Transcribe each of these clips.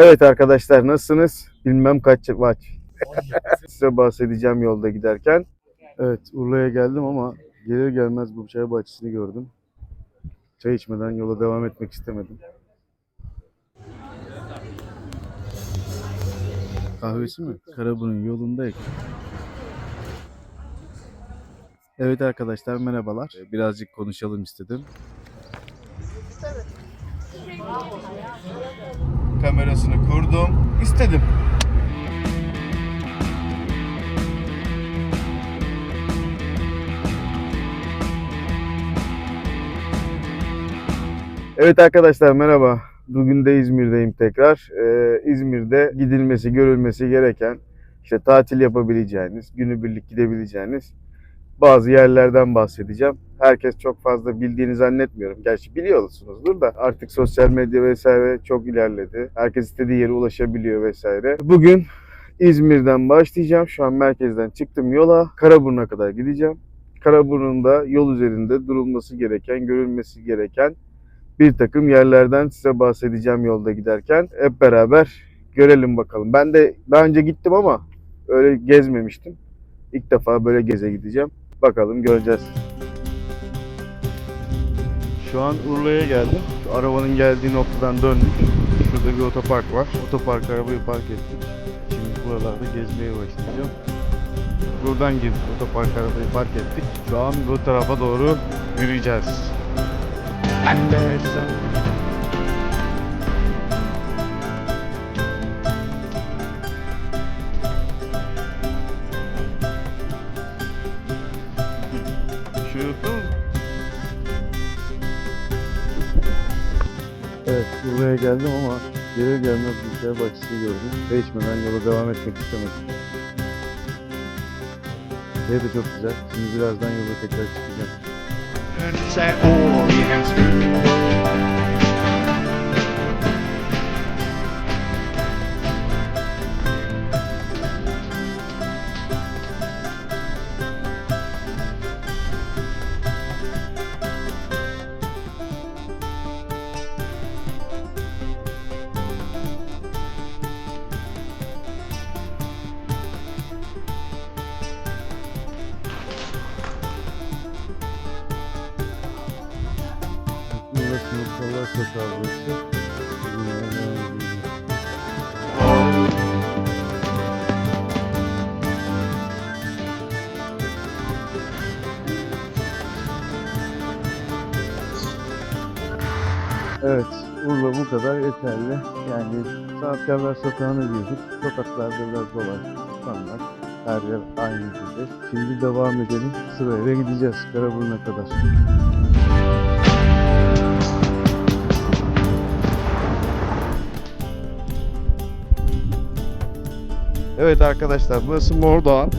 Evet arkadaşlar nasılsınız? Bilmem kaç maç. Size bahsedeceğim yolda giderken. Evet Urla'ya geldim ama gelir gelmez bu çay bahçesini gördüm. Çay içmeden yola devam etmek istemedim. Kahvesi mi? Karaburun yolundayız. Evet arkadaşlar merhabalar. Ee, Birazcık konuşalım istedim. Kamerasını kurdum. istedim. Evet arkadaşlar merhaba. Bugün de İzmir'deyim tekrar. Ee, İzmir'de gidilmesi, görülmesi gereken, işte tatil yapabileceğiniz, günübirlik gidebileceğiniz bazı yerlerden bahsedeceğim. Herkes çok fazla bildiğini zannetmiyorum. Gerçi biliyorsunuzdur da artık sosyal medya vesaire çok ilerledi. Herkes istediği yere ulaşabiliyor vesaire. Bugün İzmir'den başlayacağım. Şu an merkezden çıktım yola. Karaburun'a kadar gideceğim. Karaburun'da yol üzerinde durulması gereken, görülmesi gereken bir takım yerlerden size bahsedeceğim yolda giderken. Hep beraber görelim bakalım. Ben de daha önce gittim ama öyle gezmemiştim. İlk defa böyle geze gideceğim. Bakalım göreceğiz. Şu an Urla'ya geldim. Şu arabanın geldiği noktadan döndük. Şurada bir otopark var. Otoparka arabayı park ettik. Şimdi buralarda gezmeye başlayacağım. Buradan girdik. Otopark arabayı park ettik. Şu an bu tarafa doğru yürüyeceğiz. Üşüyorsun. Buraya geldim ama gelir gelmez bilgisayar bahçesini gördüm. Ve içmeden yola devam etmek istemedim. Şey de çok güzel. Şimdi birazdan yola tekrar çıkacağım. Yürümeye devam edeceğiz. Evet, Urla bu kadar yeterli. Yani Sanatkarlar Sokağı'na girdik. Sokaklarda biraz dolaştık. Standart. Her yer aynı gibi. Şimdi devam edelim. Sırayla gideceğiz Karaburun'a kadar. Evet arkadaşlar burası Mordoğan.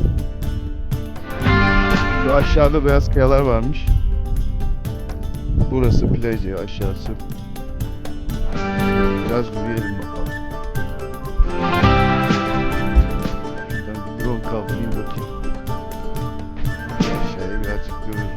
Şu aşağıda beyaz kayalar varmış. Burası plajı aşağısı. Biraz yürüyelim bakalım. Şuradan bir drone kaldırayım bakayım. Aşağıya birazcık görürüm.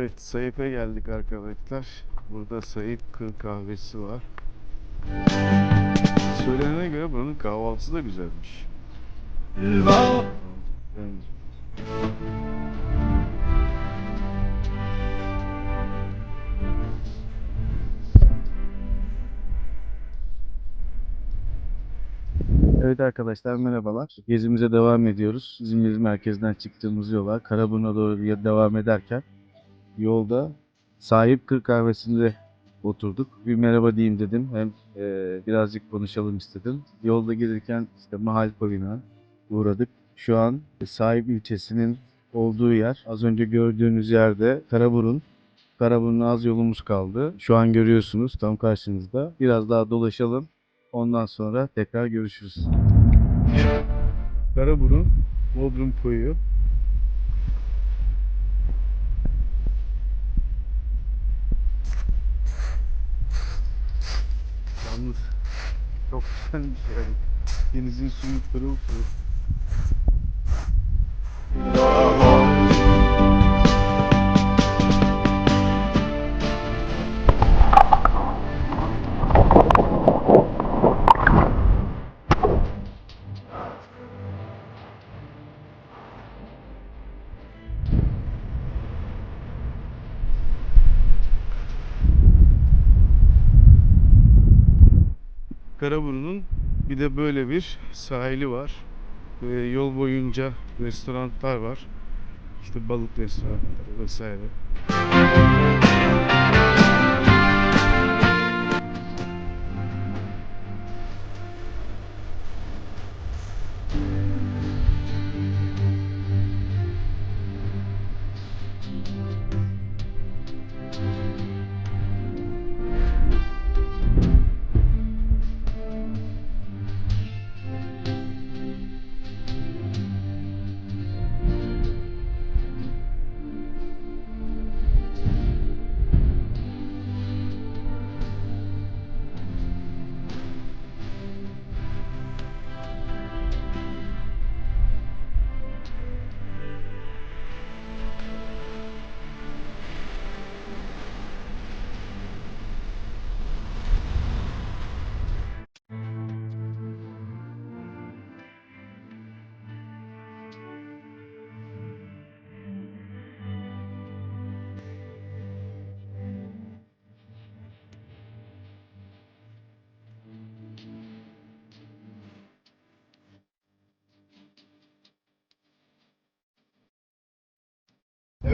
Evet, Sayıp'a geldik arkadaşlar. Burada Sayıp Kır kahvesi var. Söylenene göre buranın kahvaltısı da güzelmiş. Evet arkadaşlar merhabalar. Gezimize devam ediyoruz. İzmir merkezden çıktığımız yola Karaburun'a doğru devam ederken yolda Sahip Kır Kahvesi'nde oturduk. Bir merhaba diyeyim dedim. Hem e, birazcık konuşalım istedim. Yolda gelirken işte Mahal Koyun'a uğradık. Şu an Sahip ilçesinin olduğu yer. Az önce gördüğünüz yerde Karaburun. Karaburun'a az yolumuz kaldı. Şu an görüyorsunuz tam karşınızda. Biraz daha dolaşalım. Ondan sonra tekrar görüşürüz. Karaburun, Bodrum koyu. Çok güzelmiş yani. Denizin suyu pırıl pırıl. De böyle bir sahili var. Ve yol boyunca restoranlar var. İşte balık restoranları vesaire.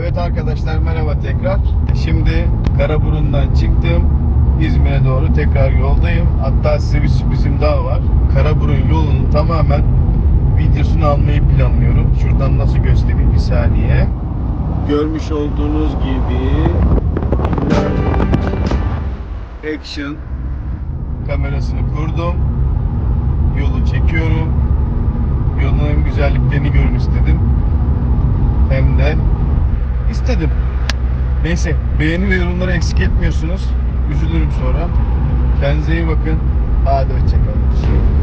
Evet arkadaşlar merhaba tekrar. Şimdi Karaburun'dan çıktım. İzmir'e doğru tekrar yoldayım. Hatta size bir sürprizim daha var. Karaburun yolunun tamamen videosunu almayı planlıyorum. Şuradan nasıl göstereyim bir saniye. Görmüş olduğunuz gibi action kamerasını kurdum. Yolu çekiyorum. Yolun güzelliklerini görün istedim. Neyse beğeni ve yorumları eksik etmiyorsunuz. Üzülürüm sonra. Kendinize iyi bakın. Hadi hoşçakalın.